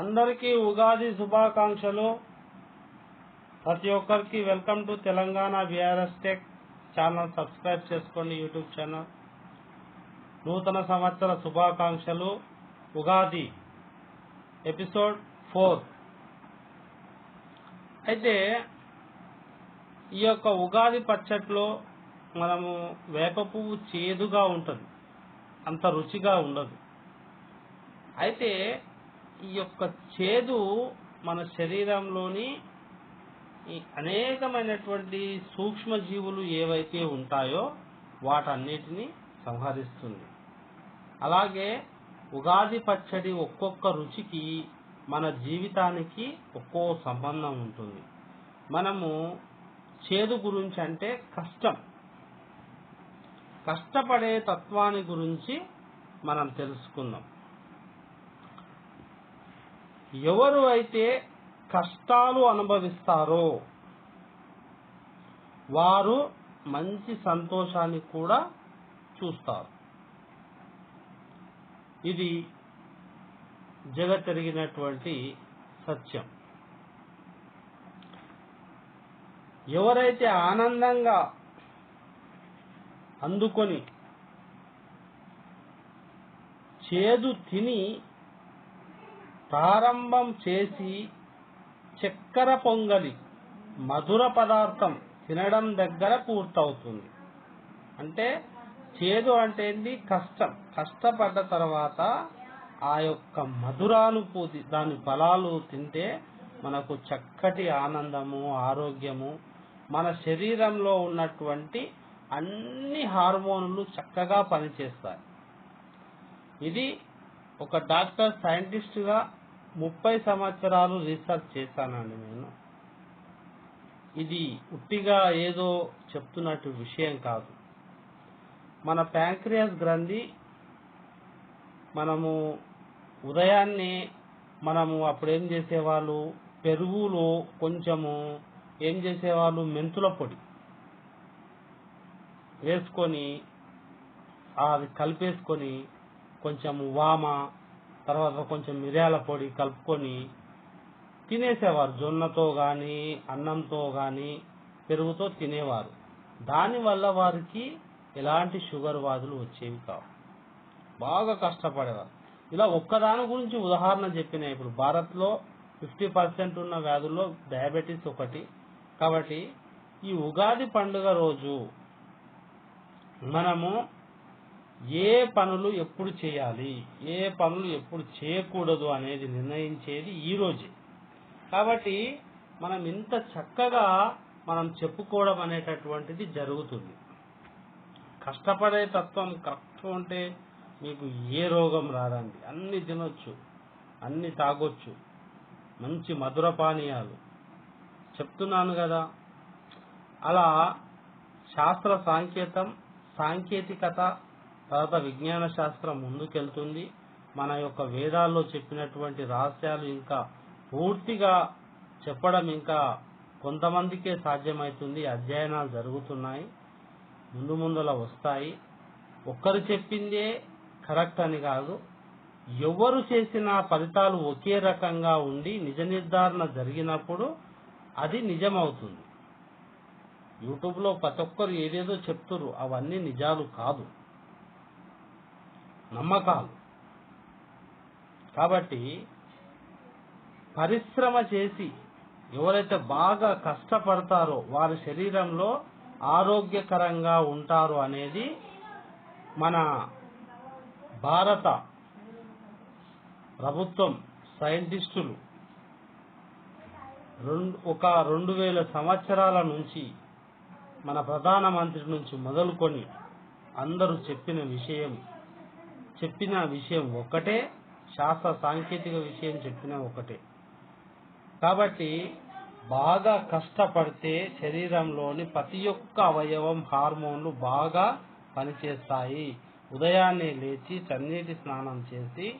అందరికీ ఉగాది శుభాకాంక్షలు. ప్రతి ఒక్కరికి welcome to Telangana BRS tech channel. Subscribe చేసుకోండి యూట్యూబ్ ఛానల్. నూతన సంవత్సర శుభాకాంక్షలు. Ugadi episode four. అయితే ఈ యొక్క ఉగాది పచ్చట్లో మనము వేప పువ్వు చేదుగా ఉంటుంది. అంత రుచిగా ఉండదు. అయితే ఈ యొక్క చేదు మన శరీరంలోని ఈ అనేకమైనటువంటి సూక్ష్మ జీవులు ఏవైతే ఉంటాయో వాటన్నిటిని సంహరిస్తుంది. అలాగే ఉగాది పచ్చడి ఒక్కొక్క రుచికి మన జీవితానికి ఒక్కో సంబంధం ఉంటుంది. మనము చేదు గురించి అంటే కష్టం. కష్టపడే తత్వాన్ని గురించి మనం తెలుసుకుందాం. ఎవరు అయితే కష్టాలు అనుభవిస్తారో వారు మంచి సంతోషాన్ని కూడా చూస్తారు. ఇది జగతెరిగినటువంటి సత్యం. ఎవరైతే ఆనందంగా అందుకొని చేదు తిని ప్రారంభం చేసి చక్కెర పొంగలి మధుర పదార్థం తినడం దగ్గర పూర్తవుతుంది. అంటే చేదు అంటే ఏంటి కష్టం. కష్టపడ్డ తర్వాత ఆ యొక్క మధురానుభూతి దాని ఫలాలు తింటే మనకు చక్కటి ఆనందము ఆరోగ్యము. మన శరీరంలో ఉన్నటువంటి అన్ని హార్మోన్లు చక్కగా పనిచేస్తాయి. ఇది ఒక డాక్టర్ సైంటిస్ట్గా ముప్పై సంవత్సరాలు రీసెర్చ్ చేశానండి నేను. ఇది ఉట్టిగా ఏదో చెప్తున్నట్టు విషయం కాదు. మన ప్యాంక్రియాస్ గ్రంథి మనము ఉదయాన్నే మనము అప్పుడు ఏం చేసేవాళ్ళు? పెరుగులో కొంచెము ఏం చేసేవాళ్ళు? మెంతుల పొడి వేసుకొని అది కలిపేసుకొని కొంచెం వామ తర్వాత కొంచెం మిరియాల పొడి కలుపుకొని తినేసేవారు. జొన్నతో కానీ అన్నంతో కానీ పెరుగుతో తినేవారు. దానివల్ల వారికి ఎలాంటి షుగర్ వ్యాధులు వచ్చేవి కావు. బాగా కష్టపడేవారు. ఇలా ఒక్కదాని గురించి ఉదాహరణ చెప్పిన ఇప్పుడు భారత్లో ఫిఫ్టీ పర్సెంట్ ఉన్న వ్యాధుల్లో డయాబెటీస్ ఒకటి. కాబట్టి ఈ ఉగాది పండుగ రోజు మనము ఏ పనులు ఎప్పుడు చేయాలి? ఏ పనులు ఎప్పుడు చేయకూడదు అనేది నిర్ణయించేది ఈ రోజే. కాబట్టి మనం ఇంత చక్కగా మనం చెప్పుకోవడం అనేటటువంటిది జరుగుతుంది. కష్టపడే తత్వం కరెక్ట్ ఉంటే మీకు ఏ రోగం రాదండి. అన్ని తినొచ్చు అన్ని తాగొచ్చు మంచి మధుర పానీయాలు. చెప్తున్నాను కదా. అలా శాస్త్ర సాంకేతం సాంకేతికత తర్వాత విజ్ఞాన శాస్త్రం ముందుకెళ్తుంది. మన యొక్క వేదాల్లో చెప్పినటువంటి రహస్యాలు ఇంకా పూర్తిగా చెప్పడం ఇంకా కొంతమందికే సాధ్యమవుతుంది అధ్యయనాలు జరుగుతున్నాయి. ముందు ముందుల వస్తాయి. ఒక్కరు చెప్పిందే కరెక్ట్ అని కాదు. ఎవరు చేసిన ఫలితాలు ఒకే రకంగా ఉండి నిజ నిర్ధారణ జరిగినప్పుడు అది నిజమవుతుంది. యూట్యూబ్లో ప్రతి ఒక్కరు ఏదేదో చెప్తురు అవన్నీ నిజాలు కాదు. నమ్మకాలు. కాబట్టి పరిశ్రమ చేసి ఎవరైతే బాగా కష్టపడతారో వారి శరీరంలో ఆరోగ్యకరంగా ఉంటారు అనేది మన భారత ప్రభుత్వం సైంటిస్టులు రెండు ఒక రెండు వేల సంవత్సరాల నుంచి మన ప్రధానమంత్రి నుంచి మొదలుకొని అందరూ చెప్పిన విషయం చెప్పిన విషయం ఒకటే శాస్త్ర సాంకేతిక విషయం చెప్పిన ఒకటే. కాబట్టి బాగా కష్టపడితే శరీరంలోని ప్రతి ఒక్క అవయవం హార్మోన్లు బాగా పనిచేస్తాయి. ఉదయాన్నే లేచి చన్నీటి స్నానం చేసి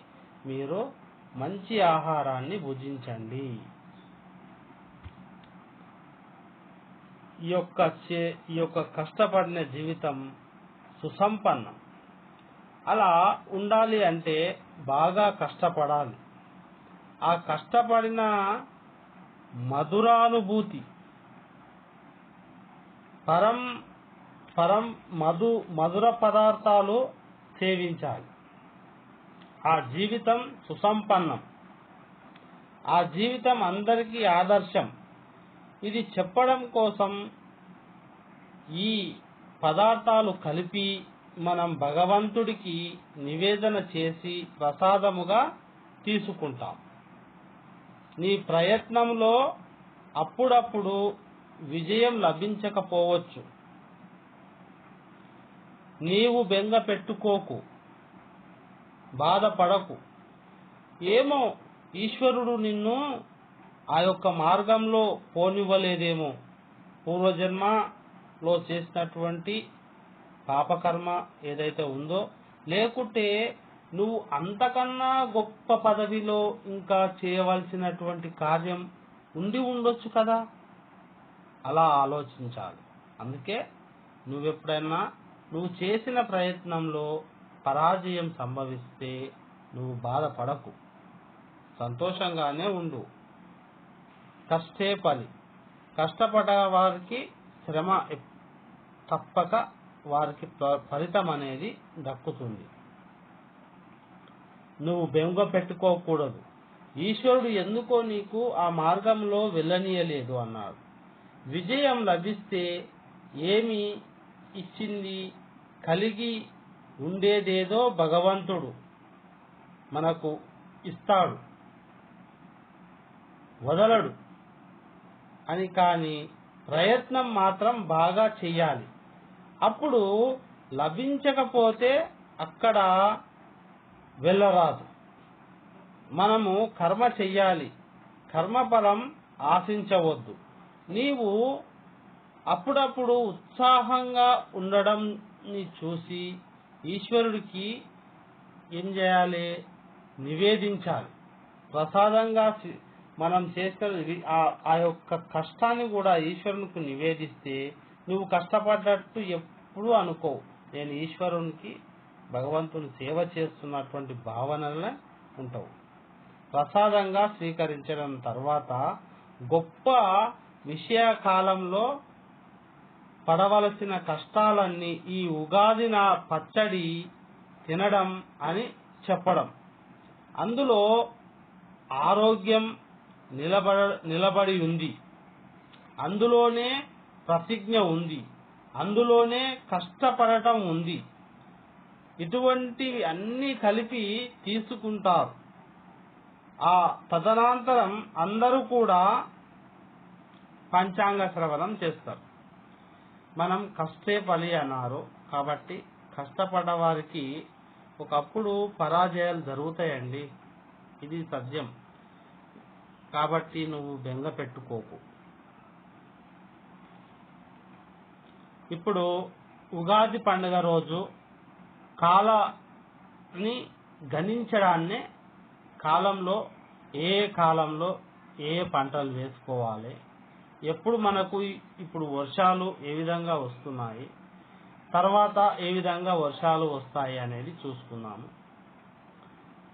మీరు మంచి ఆహారాన్ని భుజించండి. ఈ యొక్క ఈ యొక్క కష్టపడిన జీవితం సుసంపన్నం. అలా ఉండాలి అంటే బాగా కష్టపడాలి. ఆ కష్టపడిన మధురానుభూతి పరం పరం మధు మధుర పదార్థాలు సేవించాలి. ఆ జీవితం సుసంపన్నం. ఆ జీవితం అందరికీ ఆదర్శం. ఇది చెప్పడం కోసం ఈ పదార్థాలు కలిపి మనం భగవంతుడికి నివేదన చేసి ప్రసాదముగా తీసుకుంటాం. నీ ప్రయత్నంలో అప్పుడప్పుడు విజయం లభించకపోవచ్చు. నీవు బెంగ పెట్టుకోకు. బాధపడకు. ఏమో ఈశ్వరుడు నిన్ను ఆ యొక్క మార్గంలో పోనివ్వలేదేమో. పూర్వజన్మలో చేసినటువంటి పాపకర్మ ఏదైతే ఉందో లేకుంటే నువ్వు అంతకన్నా గొప్ప పదవిలో ఇంకా చేయవలసినటువంటి కార్యం ఉండి ఉండొచ్చు కదా? అలా ఆలోచించాలి. అందుకే నువ్వెప్పుడైనా నువ్వు చేసిన ప్రయత్నంలో పరాజయం సంభవిస్తే నువ్వు బాధపడకు. సంతోషంగానే ఉండు. కష్టే పని. కష్టపడే వారికి శ్రమ తప్పక వారికి ఫలితం అనేది దక్కుతుంది. నువ్వు బెంగ పెట్టుకోకూడదు. ఈశ్వరుడు ఎందుకో నీకు ఆ మార్గంలో వెళ్ళనీయలేదు అన్నాడు. విజయం లభిస్తే ఏమి ఇచ్చింది? కలిగి ఉండేదేదో భగవంతుడు మనకు ఇస్తాడు. వదలడు. అని కానీ ప్రయత్నం మాత్రం బాగా చెయ్యాలి. అప్పుడు లభించకపోతే అక్కడ వెళ్ళరాదు. మనము కర్మ చెయ్యాలి. కర్మఫలం ఆశించవద్దు. నీవు అప్పుడప్పుడు ఉత్సాహంగా ఉండడం చూసి ఈశ్వరుడికి ఏం చేయాలి? నివేదించాలి. ప్రసాదంగా మనం చేసిన ఆ- ఆ యొక్క కష్టాన్ని కూడా ఈశ్వరునికి నివేదిస్తే నువ్వు కష్టపడ్డట్టు ఎప్పుడూ అనుకో. నేను ఈశ్వరునికి భగవంతుని సేవ చేస్తున్నటువంటి భావనలే ఉంటావు. ప్రసాదంగా స్వీకరించడం తర్వాత గొప్ప విషయ కాలంలో పడవలసిన కష్టాలన్నీ ఈ ఉగాది నా పచ్చడి తినడం అని చెప్పడం. అందులో ఆరోగ్యం నిలబడ నిలబడి ఉంది. అందులోనే ప్రతిజ్ఞ ఉంది. అందులోనే కష్టపడటం ఉంది. ఇటువంటివి అన్ని కలిపి తీసుకుంటారు. ఆ తదనంతరం అందరూ కూడా పంచాంగ శ్రవణం చేస్తారు. మనం కష్టే పలి అన్నారు కాబట్టి కష్టపడ్డ వారికి ఒకప్పుడు పరాజయాలు జరుగుతాయండి. ఇది సత్యం. కాబట్టి నువ్వు బెంగ పెట్టుకోకు. ఇప్పుడు ఉగాది పండుగ రోజు కాలాన్ని గణించడాన్నే కాలంలో ఏ కాలంలో ఏ పంటలు వేసుకోవాలి ఎప్పుడు మనకు ఇప్పుడు వర్షాలు ఏ విధంగా వస్తున్నాయి తర్వాత ఏ విధంగా వర్షాలు వస్తాయి అనేది చూసుకున్నాము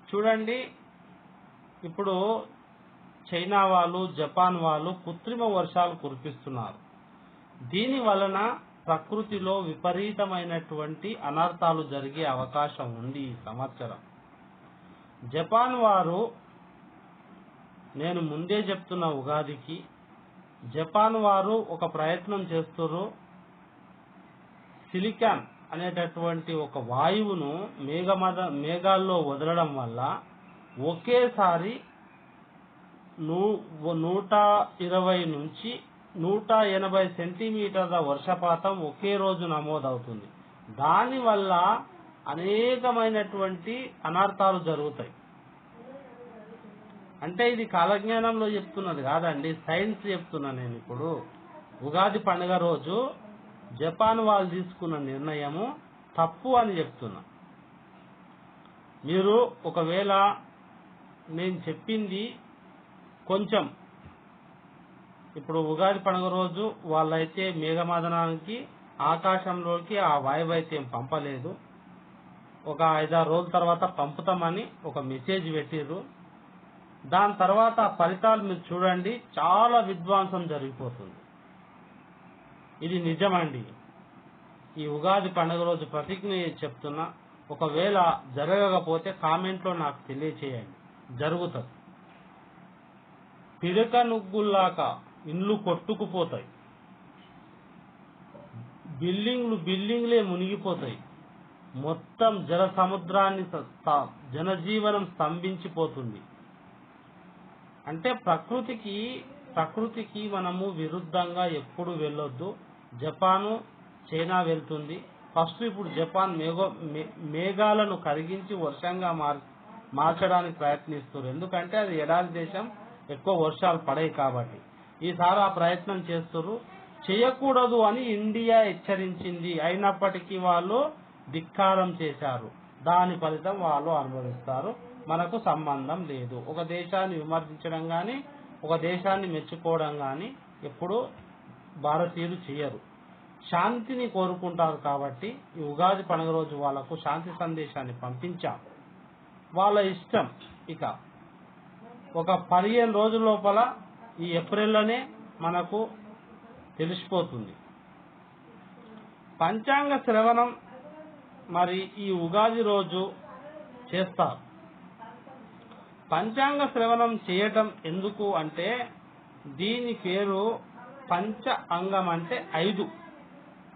చూడండి ఇప్పుడు చైనా వాళ్ళు జపాన్ వాళ్ళు కృత్రిమ వర్షాలు కురిపిస్తున్నారు. దీని వలన ప్రకృతిలో విపరీతమైనటువంటి అనర్థాలు జరిగే అవకాశం ఉంది ఈ సంవత్సరం. జపాన్ వారు నేను ముందే చెప్తున్న ఉగాదికి జపాన్ వారు ఒక ప్రయత్నం చేస్తున్నారు సిలికాన్ అనేటటువంటి ఒక వాయువును మేఘమద మేఘాల్లో వదలడం వల్ల ఒకేసారి నూ- నూట ఇరవై నుంచి నూట ఎనభై సెంటీమీటర్ల వర్షపాతం ఒకే రోజు నమోదవుతుంది. దానివల్ల అనేకమైనటువంటి అనర్థాలు జరుగుతాయి. అంటే ఇది కాలజ్ఞానంలో చెప్తున్నది కాదండి సైన్స్ చెప్తున్నా నేను ఇప్పుడు. ఉగాది పండుగ రోజు జపాన్ వాళ్ళు తీసుకున్న నిర్ణయము తప్పు అని చెప్తున్నా. మీరు ఒకవేళ నేను చెప్పింది కొంచెం ఇప్పుడు ఉగాది పండుగ రోజు వాళ్ళైతే మేఘమాదనానికి ఆకాశంలోకి ఆ వాయువు అయితే ఏం పంపలేదు. ఒక ఐదారు రోజుల తర్వాత పంపుతామని ఒక మెసేజ్ పెట్టిర్రు. దాని తర్వాత ఫలితాలు మీరు చూడండి చాలా విధ్వంసం జరిగిపోతుంది. ఇది నిజమండి. ఈ ఉగాది పండుగ రోజు ప్రతిజ్ఞ చెప్తున్నా ఒకవేళ జరగకపోతే కామెంట్లో నాకు తెలియచేయండి. జరుగుతుంది. పిడక నుగ్గుల్లాక ఇండ్లు కొట్టుకుపోతాయి. బిల్డింగ్లు బిల్డింగ్లే మునిగిపోతాయి. మొత్తం జల సముద్రాన్ని జనజీవనం స్తంభించిపోతుంది. అంటే ప్రకృతికి ప్రకృతికి మనము విరుద్ధంగా ఎప్పుడు వెళ్ళొద్దు. జపాను చైనా వెళ్తుంది. ఫస్ట్ ఇప్పుడు జపాన్ మేఘ మే- మేఘాలను కరిగించి వర్షంగా మార్ మార్చడానికి ప్రయత్నిస్తారు ఎందుకంటే అది ఎడారి దేశం ఎక్కువ వర్షాలు పడాయి కాబట్టి. ఈసారి ఆ ప్రయత్నం చేస్తారు చేయకూడదు అని ఇండియా హెచ్చరించింది. అయినప్పటికీ వాళ్ళు ధిక్కారం చేశారు. దాని ఫలితం వాళ్ళు అనుభవిస్తారు. మనకు సంబంధం లేదు. ఒక దేశాన్ని విమర్శించడం కానీ ఒక దేశాన్ని మెచ్చుకోవడం కానీ ఎప్పుడు భారతీయులు చేయరు. శాంతిని కోరుకుంటారు కాబట్టి ఈ ఉగాది పండుగ రోజు వాళ్ళకు శాంతి సందేశాన్ని పంపించాం. వాళ్ళ ఇష్టం ఇక. ఒక పదిహేను రోజుల లోపల ఈ ఏప్రిల్లోనే మనకు తెలిసిపోతుంది. పంచాంగ శ్రవణం మరి ఈ ఉగాది రోజు చేస్తారు. పంచాంగ శ్రవణం చేయటం ఎందుకు అంటే దీని పేరు పంచ అంగం అంటే ఐదు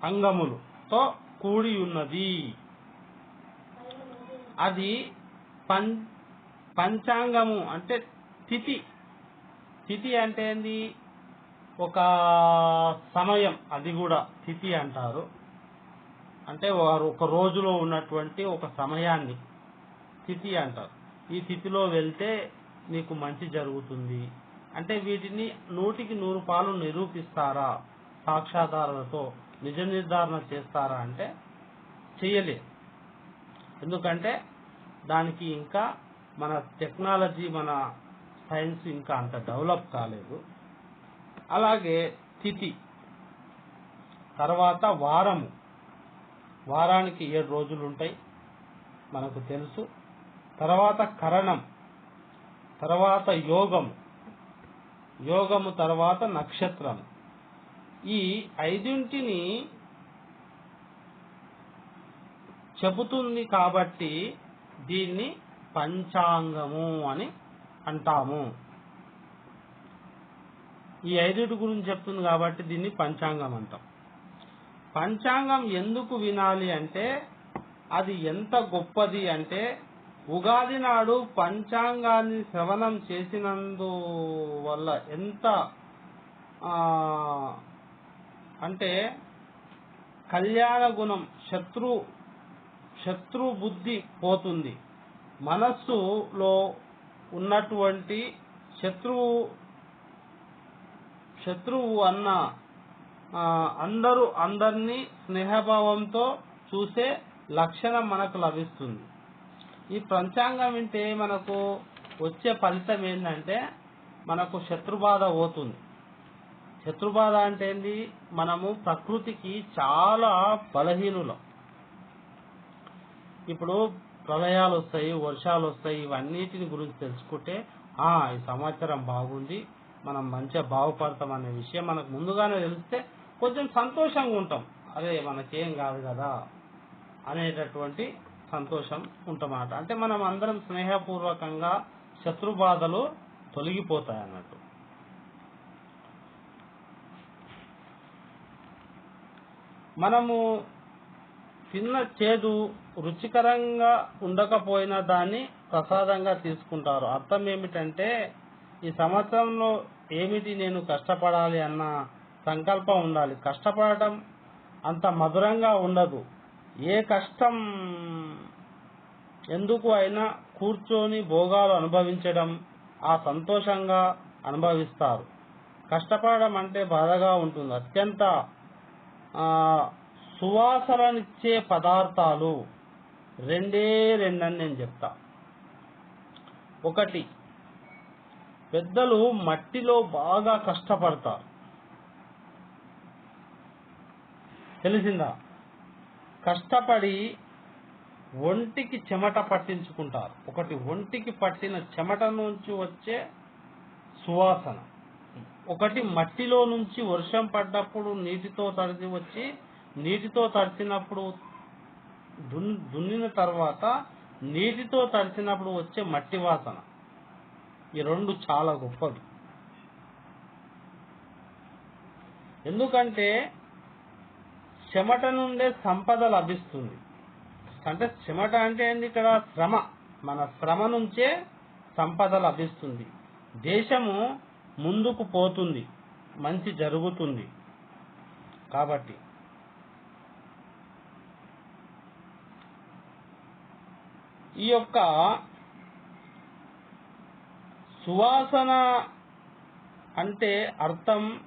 అంగములతో కూడి ఉన్నది అది పం పంచాంగము అంటే తిథి తిథి అంటే ఏంది? ఒక సమయం అది కూడా తిథి అంటారు. అంటే వారు ఒక రోజులో ఉన్నటువంటి ఒక సమయాన్ని తిథి అంటారు. ఈ తిథిలో వెళ్తే నీకు మంచి జరుగుతుంది. అంటే వీటిని నూటికి నూరు పాలు నిరూపిస్తారా? సాక్ష్యాధారాలతో నిజ నిర్ధారణ చేస్తారా అంటే చేయలేదు. ఎందుకంటే దానికి ఇంకా మన టెక్నాలజీ మన సైన్స్ ఇంకా అంత డెవలప్ కాలేదు. అలాగే తిథి తర్వాత వారము. వారానికి ఏడు రోజులు ఉంటాయి మనకు తెలుసు. తర్వాత కరణం తర్వాత యోగం. యోగము తర్వాత నక్షత్రం. ఈ ఐదింటిని చెబుతుంది కాబట్టి దీన్ని పంచాంగము అని అంటాము. ఈ ఐదుటి గురించి చెప్తుంది కాబట్టి దీన్ని పంచాంగం అంటాం. పంచాంగం ఎందుకు వినాలి అంటే అది ఎంత గొప్పది అంటే ఉగాది నాడు పంచాంగాన్ని శ్రవణం చేసినందు వల్ల ఎంత అంటే కళ్యాణ గుణం శత్రు శత్రు బుద్ధి పోతుంది. మనస్సులో ఉన్నటువంటి శత్రువు శత్రువు అన్న అందరూ అందరినీ స్నేహభావంతో చూసే లక్షణం మనకు లభిస్తుంది. ఈ పంచాంగం వింటే మనకు వచ్చే ఫలితం ఏంటంటే మనకు శత్రుబాధ పోతుంది. శత్రుబాధ అంటే ఏంటి మనము ప్రకృతికి చాలా బలహీనులం. ఇప్పుడు ప్రళయాలు వస్తాయి వర్షాలు వస్తాయి ఇవన్నిటిని గురించి తెలుసుకుంటే ఆ ఈ సంవత్సరం బాగుంది మనం మంచిగా బాగుపడతాం అనే విషయం మనకు ముందుగానే తెలిస్తే కొంచెం సంతోషంగా ఉంటాం. అదే మనకేం కాదు కదా అనేటటువంటి సంతోషం ఉంటమాట. అంటే మనం అందరం స్నేహపూర్వకంగా శత్రు బాధలు తొలగిపోతాయి అన్నట్టు మనము తిన్న చేదు రుచికరంగా ఉండకపోయినా దాన్ని ప్రసాదంగా తీసుకుంటారు. అర్థం ఏమిటంటే ఈ సంవత్సరంలో ఏమిటి నేను కష్టపడాలి అన్న సంకల్పం ఉండాలి. కష్టపడటం అంత మధురంగా ఉండదు. ఏ కష్టం ఎందుకు అయినా కూర్చొని భోగాలు అనుభవించడం ఆ సంతోషంగా అనుభవిస్తారు. కష్టపడడం అంటే బాధగా ఉంటుంది. అత్యంత సువాసననిచ్చే పదార్థాలు రెండే రెండని నేను చెప్తా. ఒకటి పెద్దలు మట్టిలో బాగా కష్టపడతారు. తెలిసిందా? కష్టపడి ఒంటికి చెమట పట్టించుకుంటారు. ఒకటి ఒంటికి పట్టిన చెమట నుంచి వచ్చే సువాసన. ఒకటి మట్టిలో నుంచి వర్షం పడ్డప్పుడు నీటితో తడిసి వచ్చి నీటితో తడిచినప్పుడు దున్ దున్నిన తర్వాత నీటితో తడిచినప్పుడు వచ్చే మట్టి వాసన. ఈ రెండు చాలా గొప్పవి. ఎందుకంటే చెమట నుండే సంపద లభిస్తుంది. అంటే చెమట అంటే ఏంది ఇక్కడ? శ్రమ. మన శ్రమ నుంచే సంపద లభిస్తుంది. దేశము ముందుకు పోతుంది. మంచి జరుగుతుంది. కాబట్టి ఈ యొక్క సువాసన అంటే అర్థం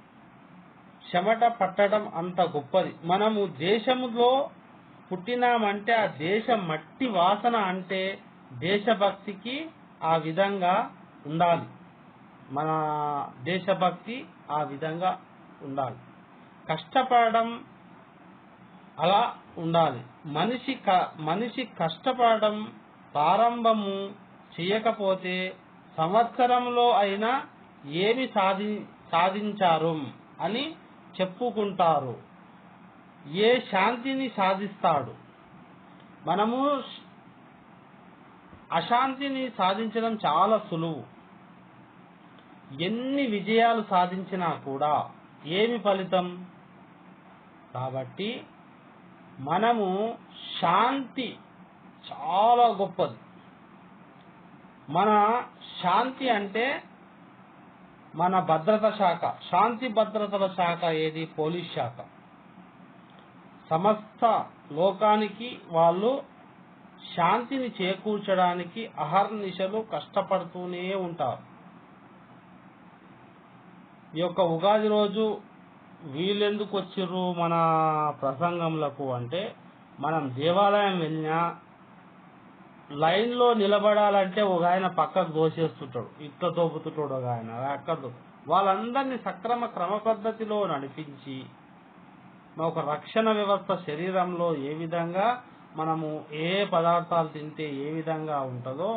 చెమట పట్టడం అంత గొప్పది. మనము దేశములో పుట్టినామంటే ఆ దేశ మట్టి వాసన అంటే దేశభక్తికి ఆ విధంగా ఉండాలి. మన దేశభక్తి ఆ విధంగా ఉండాలి. కష్టపడడం అలా ఉండాలి. మనిషి క- మనిషి కష్టపడడం ప్రారంభము చేయకపోతే సంవత్సరంలో అయినా ఏమి సాధి సాధించారు అని చెప్పుకుంటారు. ఏ శాంతిని సాధిస్తాడు? మనము అశాంతిని సాధించడం చాలా సులువు. ఎన్ని విజయాలు సాధించినా కూడా ఏమి ఫలితం? కాబట్టి మనము శాంతి చాలా గొప్పది. మన శాంతి అంటే మన భద్రత శాఖ. శాంతి భద్రతల శాఖ ఏది? పోలీస్ శాఖ. సమస్త లోకానికి వాళ్ళు శాంతిని చేకూర్చడానికి అహర్నిశలు కష్టపడుతూనే ఉంటారు. ఈ యొక్క ఉగాది రోజు వీళ్ళెందుకు వచ్చిర్రు మన ప్రసంగంలకు అంటే మనం దేవాలయం వెళ్ళినా లైన్లో నిలబడాలంటే ఒక ఆయన పక్కకు దోసేస్తుంటాడు ఇట్లా దోపుతుంటాడు ఒక ఆయన అక్కడ వాళ్ళందరినీ సక్రమ క్రమ పద్ధతిలో నడిపించి ఒక రక్షణ వ్యవస్థ శరీరంలో ఏ విధంగా మనము ఏ పదార్థాలు తింటే ఏ విధంగా ఉంటుందో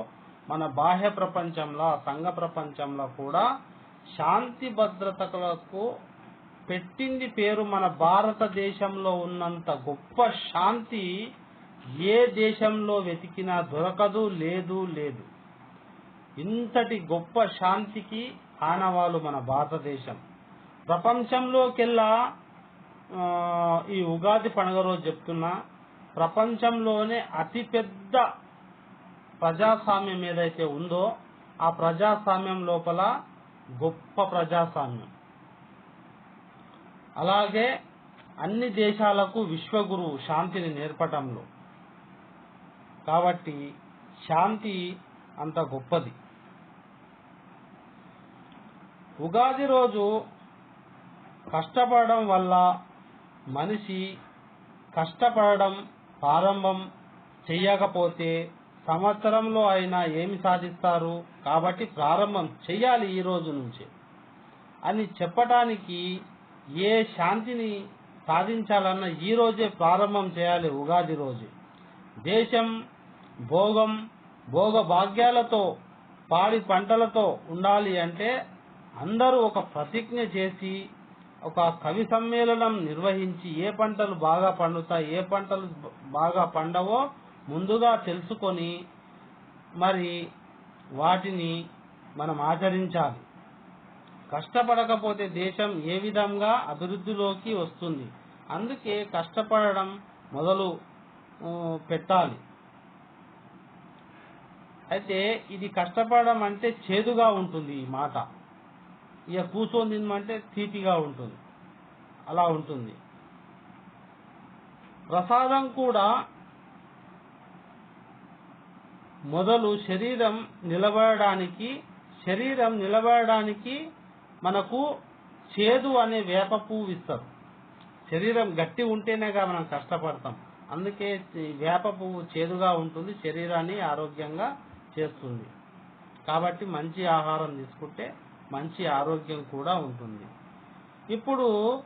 మన బాహ్య ప్రపంచంలో సంఘ ప్రపంచంలో కూడా శాంతి భద్రతలకు పెట్టింది పేరు మన భారతదేశంలో ఉన్నంత గొప్ప శాంతి ఏ దేశంలో వెతికినా దొరకదు లేదు లేదు. ఇంతటి గొప్ప శాంతికి ఆనవాలు మన భారతదేశం. ప్రపంచంలోకెల్లా ఈ ఉగాది పండుగ రోజు చెప్తున్నా ప్రపంచంలోనే అతిపెద్ద ప్రజాస్వామ్యం ఏదైతే ఉందో ఆ ప్రజాస్వామ్యం లోపల గొప్ప ప్రజాస్వామ్యం. అలాగే అన్ని దేశాలకు విశ్వగురువు శాంతిని నేర్పటంలో. కాబట్టి శాంతి అంత గొప్పది. ఉగాది రోజు కష్టపడడం వల్ల మనిషి కష్టపడడం ప్రారంభం చెయ్యకపోతే సంవత్సరంలో అయినా ఏమి సాధిస్తారు? కాబట్టి ప్రారంభం చెయ్యాలి ఈ రోజు నుంచే. అని చెప్పటానికి ఏ శాంతిని సాధించాలన్నా ఈ రోజే ప్రారంభం చేయాలి ఉగాది రోజు. దేశం భోగం భోగ భాగ్యాలతో పాడి పంటలతో ఉండాలి అంటే అందరూ ఒక ప్రతిజ్ఞ చేసి ఒక కవి సమ్మేళనం నిర్వహించి ఏ పంటలు బాగా పండుతాయి ఏ పంటలు బాగా పండవో ముందుగా తెలుసుకొని మరి వాటిని మనం ఆచరించాలి. కష్టపడకపోతే దేశం ఏ విధంగా అభివృద్ధిలోకి వస్తుంది? అందుకే కష్టపడడం మొదలు పెట్టాలి. అయితే ఇది కష్టపడడం అంటే చేదుగా ఉంటుంది ఈ మాట. ఇక కూర్చొని తినమంటే తీపిగా ఉంటుంది. అలా ఉంటుంది. ప్రసాదం కూడా మొదలు శరీరం నిలబడడానికి శరీరం నిలబడడానికి మనకు చేదు అనే వేప పువ్వు ఇస్తారు. శరీరం గట్టి ఉంటేనేగా మనం కష్టపడతాం. అందుకే వేప పువ్వు చేదుగా ఉంటుంది శరీరాన్ని ఆరోగ్యంగా చేస్తుంది. కాబట్టి మంచి ఆహారం తీసుకుంటే మంచి ఆరోగ్యం కూడా ఉంటుంది. ఇప్పుడు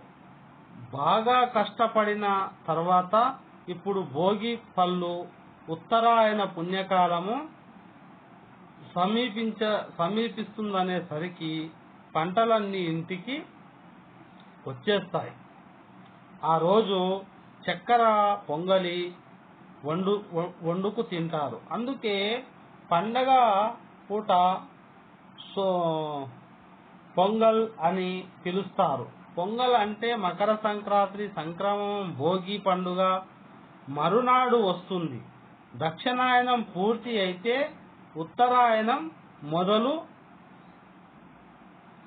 బాగా కష్టపడిన తర్వాత ఇప్పుడు భోగి పళ్ళు ఉత్తరాయణ పుణ్యకాలము సమీపించ సమీపిస్తుందనేసరికి పంటలన్నీ ఇంటికి వచ్చేస్తాయి. ఆ రోజు చక్కెర పొంగలి వండు వండుకు తింటారు. అందుకే పండగ పూట సో పొంగల్ అని పిలుస్తారు. పొంగల్ అంటే మకర సంక్రాంతి సంక్రమం భోగి పండుగ మరునాడు వస్తుంది. దక్షిణాయనం పూర్తి అయితే ఉత్తరాయణం మొదలు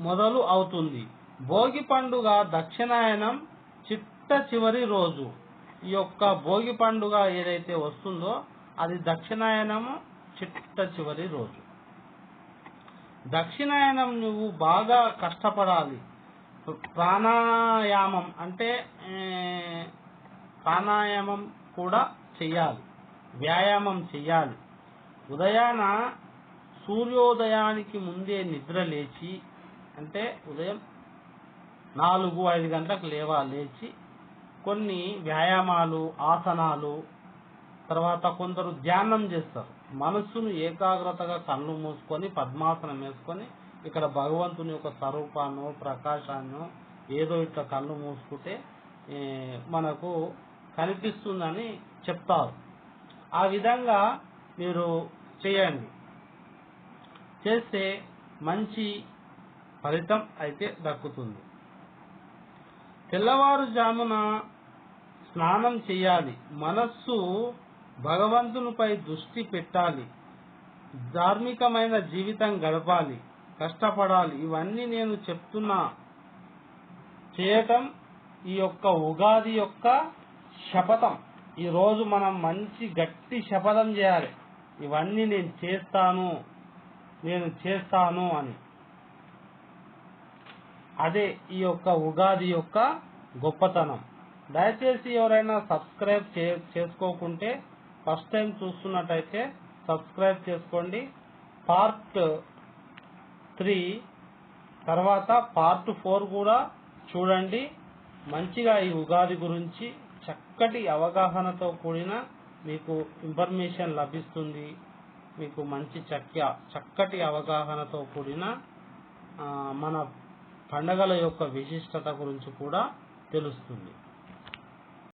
మొదలు అవుతుంది. భోగి పండుగ దక్షిణాయనం చిట్ట చివరి రోజు. ఈ యొక్క భోగి పండుగ ఏదైతే వస్తుందో అది దక్షిణాయనము చిట్ట చివరి రోజు. దక్షిణాయనం నువ్వు బాగా కష్టపడాలి. ప్రాణాయామం అంటే ప్రాణాయామం కూడా చెయ్యాలి. వ్యాయామం చెయ్యాలి. ఉదయాన సూర్యోదయానికి ముందే నిద్ర లేచి అంటే ఉదయం నాలుగు ఐదు గంటలకు లేవా లేచి కొన్ని వ్యాయామాలు ఆసనాలు తర్వాత కొందరు ధ్యానం చేస్తారు. మనస్సును ఏకాగ్రతగా కళ్ళు మూసుకొని పద్మాసనం వేసుకొని ఇక్కడ భగవంతుని యొక్క స్వరూపాన్ని ప్రకాశాన్ని ఏదో ఇట్లా కళ్ళు మూసుకుంటే మనకు కనిపిస్తుందని చెప్తారు. ఆ విధంగా మీరు చేయండి. చేస్తే మంచి ఫలితం అయితే దక్కుతుంది. తెల్లవారుజామున స్నానం చేయాలి. మనస్సు భగవంతునిపై దృష్టి పెట్టాలి. ధార్మికమైన జీవితం గడపాలి. కష్టపడాలి. ఇవన్నీ నేను చెప్తున్నా చేయటం ఈ యొక్క ఉగాది యొక్క శపథం. ఈరోజు మనం మంచి గట్టి శపథం చేయాలి. ఇవన్నీ నేను చేస్తాను. నేను చేస్తాను అని. అదే ఈ యొక్క ఉగాది యొక్క గొప్పతనం. దయచేసి ఎవరైనా సబ్స్క్రైబ్ చే చేసుకోకుంటే ఫస్ట్ టైం చూస్తున్నట్టయితే సబ్స్క్రైబ్ చేసుకోండి. పార్ట్ త్రీ తర్వాత పార్ట్ ఫోర్ కూడా చూడండి. మంచిగా ఈ ఉగాది గురించి చక్కటి అవగాహనతో కూడిన మీకు ఇన్ఫర్మేషన్ లభిస్తుంది. మీకు మంచి చక్క చక్కటి అవగాహనతో కూడిన మన పండగల యొక్క విశిష్టత గురించి కూడా తెలుస్తుంది.